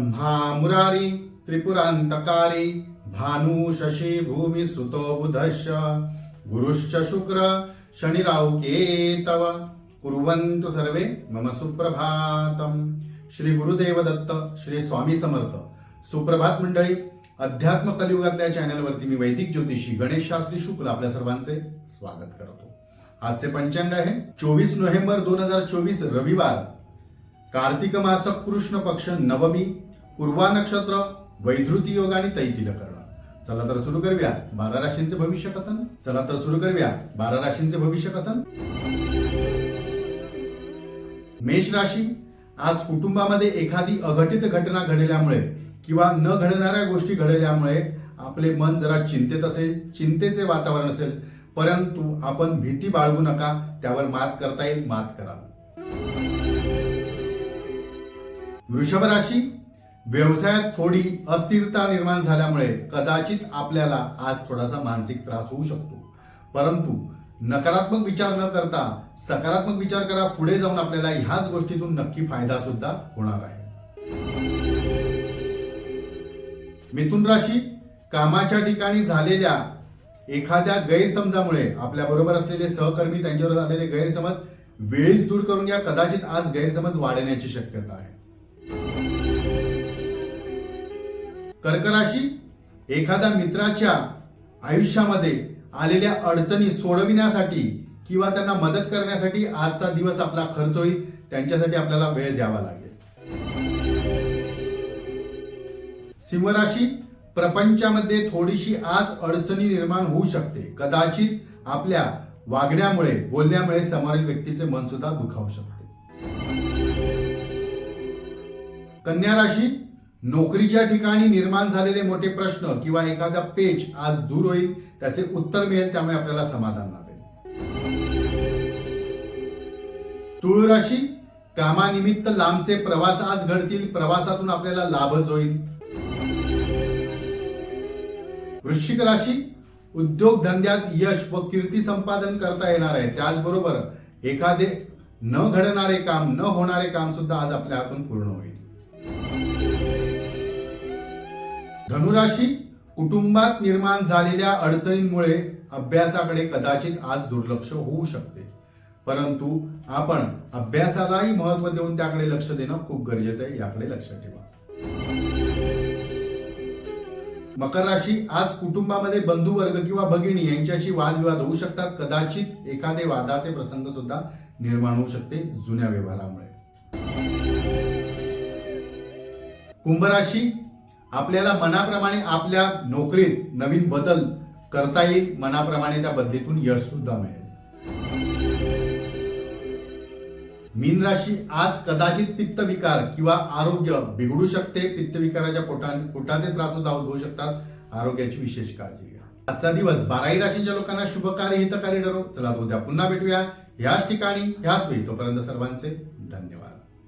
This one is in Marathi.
ब्रह्मा मुरारी त्रिपुरांतकारी भानु शशी भूमी सुतो बुधश्च। गुरुश्च शुक्र शनिराव केतव कुर्वन्तु सर्वे मम सुप्रभातम। श्री गुरुदेव दत्त श्री स्वामी समर्थ। सुप्रभात मंडळी अध्यात्म कलियुगातल्या चॅनलवरती मी वैदिक ज्योतिषी गणेश शास्त्री शुक्ल आपल्या सर्वांचे स्वागत करतो. आजचे पंचांग आहे. चोवीस नोव्हेंबर दोन हजार चोवीस रविवार कार्तिक मास कृष्ण पक्ष नवमी पूर्वा नक्षत्र वैधृती योग आणि तैतिल कर्ण चला तर सुरू करूया. बारा राशींचे भविष्य कथन. चला तर सुरू करूया. बारा राशींचे भविष्य कथन. मेष राशी आज कुटुंबामध्ये एखादी अघटित घटना घडल्यामुळे किंवा न घडणाऱ्या गोष्टी घडल्यामुळे आपले मन जरा चिंतेत असेल चिंतेचे वातावरण असेल परंतु आपण भीती बाळगू नका त्यावर मात करता येईल मात करा. वृषभ राशी व्यवसायात थोडी अस्थिरता निर्माण झाल्यामुळे कदाचित आपल्याला आज थोडासा मानसिक त्रास होऊ शकतो. परंतु नकारात्मक विचार न करता सकारात्मक विचार करा पुढे जाऊन आपल्याला ह्याच गोष्टीतून नक्की फायदा सुद्धा होणार आहे. मिथुन राशी कामाच्या ठिकाणी झालेल्या एखाद्या गैरसमजामुळे आपल्या बरोबर असलेले सहकर्मी त्यांच्यावर झालेले गैरसमज वेळीच दूर करून या कदाचित आज गैरसमज वाढण्याची शक्यता आहे. कर्क राशी एखाद्या मित्राच्या आयुष्यामध्ये आलेल्या अडचणी सोडविण्यासाठी किंवा त्यांना मदत करण्यासाठी आजचा दिवस आपला खर्च होईल त्यांच्यासाठी आपल्याला वेळ द्यावा लागेल. सिंहराशी प्रपंचामध्ये थोडीशी आज अडचणी निर्माण होऊ शकते. कदाचित आपल्या वागण्यामुळे बोलण्यामुळे समोरील व्यक्तीचे मन सुद्धा दुखावू शकते. कन्या राशी नोकरीच्या ठिकाणी निर्माण झालेले मोठे प्रश्न किंवा एखादा पेच आज दूर होईल त्याचे उत्तर मिळेल त्यामुळे आपल्याला समाधान लाभेल. तुळ राशी कामानिमित्त लांबचे प्रवास आज घडतील प्रवासातून आपल्याला लाभच होईल. वृश्चिक राशी उद्योग धंद्यात यश व कीर्ती संपादन करता येणार आहे. त्याचबरोबर एखादे न घडणारे काम न होणारे काम सुद्धा आज आपल्या हातून पूर्ण होईल. धनुराशी कुटुंबात निर्माण झालेल्या अडचणींमुळे अभ्यासाकडे कदाचित आज दुर्लक्ष होऊ शकते. परंतु आपण अभ्यासालाही महत्त्व देऊन त्याकडे लक्ष देणं खूप गरजेचं आहे याकडे लक्ष ठेवा. मकर राशी आज कुटुंबामध्ये बंधू वर्ग किंवा भगिनी यांच्याशी वादविवाद होऊ शकतात. कदाचित एखादे वादाचे प्रसंग सुद्धा निर्माण होऊ शकते जुन्या व्यवहारामुळे. कुंभ राशी आपल्याला मनाप्रमाणे आपल्या नोकरीत नवीन बदल करता येईल मनाप्रमाणे त्या बदलीतून यश सुद्धा मिळेल. मीन राशी आज कदाचित पित्तविकार किंवा आरोग्य बिघडू शकते. पित्तविकाराच्या पोटा पोटाचे त्रास सुद्धा उद्भवू शकतात. आरोग्याची विशेष काळजी घ्या. आजचा दिवस बाराही राशींच्या लोकांना शुभकारी हितकारी ठरव चला उद्या पुन्हा भेटूया. याच ठिकाणी याच वेळी. तोपर्यंत सर्वांचे धन्यवाद.